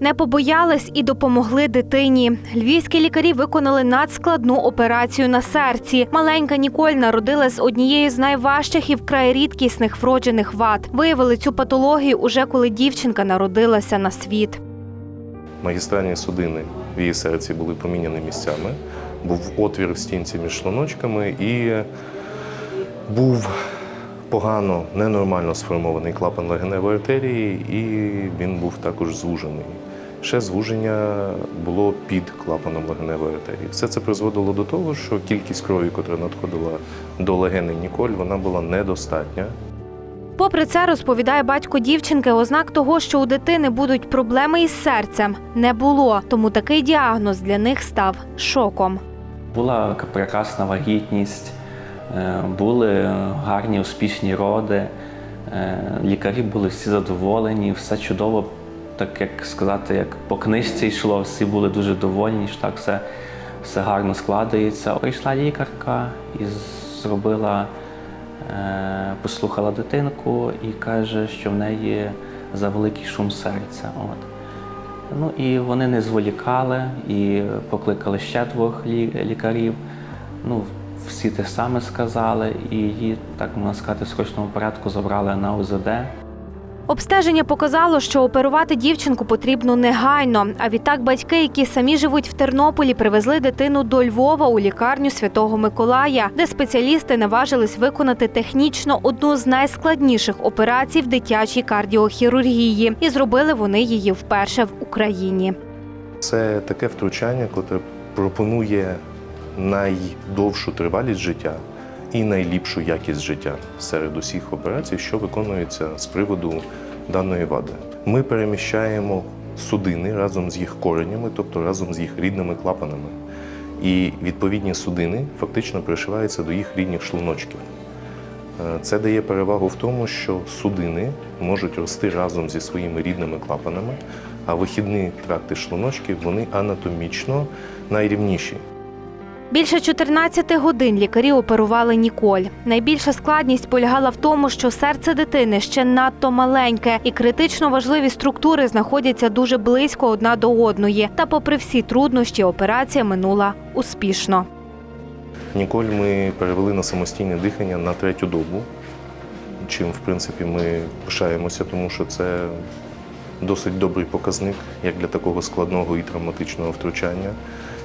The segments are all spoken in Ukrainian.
Не побоялись і допомогли дитині. Львівські лікарі виконали надскладну операцію на серці. Маленька Ніколь народилась з однією з найважчих і вкрай рідкісних вроджених вад. Виявили цю патологію уже коли дівчинка народилася на світ. Магістральні судини в її серці були поміняні місцями. Був отвір в стінці між шлуночками і був погано, ненормально сформований клапан легеневої артерії, і він був також звужений. Ще звуження було під клапаном легеневої артерії. Все це призводило до того, що кількість крові, яка надходила до легени Ніколь, вона була недостатня. Попри це, розповідає батько дівчинки, ознак того, що у дитини будуть проблеми із серцем, не було. Тому такий діагноз для них став шоком. Була прекрасна вагітність, були гарні успішні роди. е, Лікарі були всі задоволені, все чудово, так як сказати, як по книжці йшло, всі були дуже довольні, що так все, все гарно складається. Прийшла лікарка і зробила, е, послухала дитинку і каже, що в неї завеликий шум серця. От. Ну і вони не зволікали і покликали ще двох лікарів. Ну, всі те саме сказали, і її, так можна сказати, в срочному порядку забрали на УЗД. Обстеження показало, що оперувати дівчинку потрібно негайно. А відтак батьки, які самі живуть в Тернополі, привезли дитину до Львова у лікарню Святого Миколая, де спеціалісти наважились виконати технічно одну з найскладніших операцій в дитячій кардіохірургії, і зробили вони її вперше в Україні. Це таке втручання, яке пропонує найдовшу тривалість життя і найліпшу якість життя серед усіх операцій, що виконуються з приводу даної вади. Ми переміщаємо судини разом з їх коренями, тобто разом з їх рідними клапанами. І відповідні судини фактично пришиваються до їх рідних шлуночків. Е, Це дає перевагу в тому, що судини можуть рости разом зі своїми рідними клапанами, а вихідні тракти шлуночків вони анатомічно найрівніші. Більше 14 годин лікарі оперували Ніколь. Найбільша складність полягала в тому, що серце дитини ще надто маленьке, і критично важливі структури знаходяться дуже близько одна до одної. Та, попри всі труднощі, операція минула успішно. Ніколь ми перевели на самостійне дихання на третю добу, чим, в принципі, ми пишаємося, тому що це досить добрий показник як для такого складного і травматичного втручання.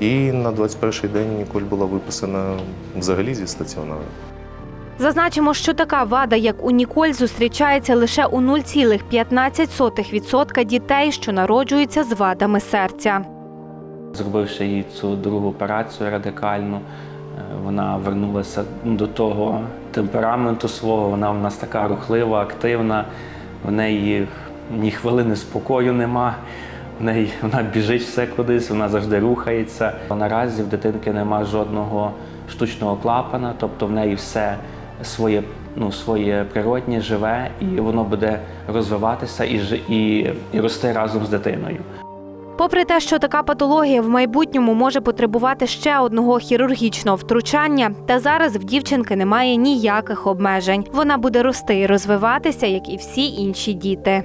І на 21-й день Ніколь була виписана взагалі зі стаціонару. Зазначимо, що така вада, як у Ніколь, зустрічається лише у 0,15% дітей, що народжуються з вадами серця. Зробивши їй цю другу операцію радикальну, е, вона вернулася до того темпераменту свого. Вона в нас така рухлива, активна. В неї ні хвилини спокою нема. Неї вона біжить все кудись, вона завжди рухається. Наразі в дитинки нема жодного штучного клапана, тобто в неї все своє, ну, своє природнє, живе, і воно буде розвиватися і, і, і рости разом з дитиною. Попри те, що така патологія в майбутньому може потребувати ще одного хірургічного втручання, та зараз в дівчинки немає ніяких обмежень. Вона буде рости і розвиватися, як і всі інші діти.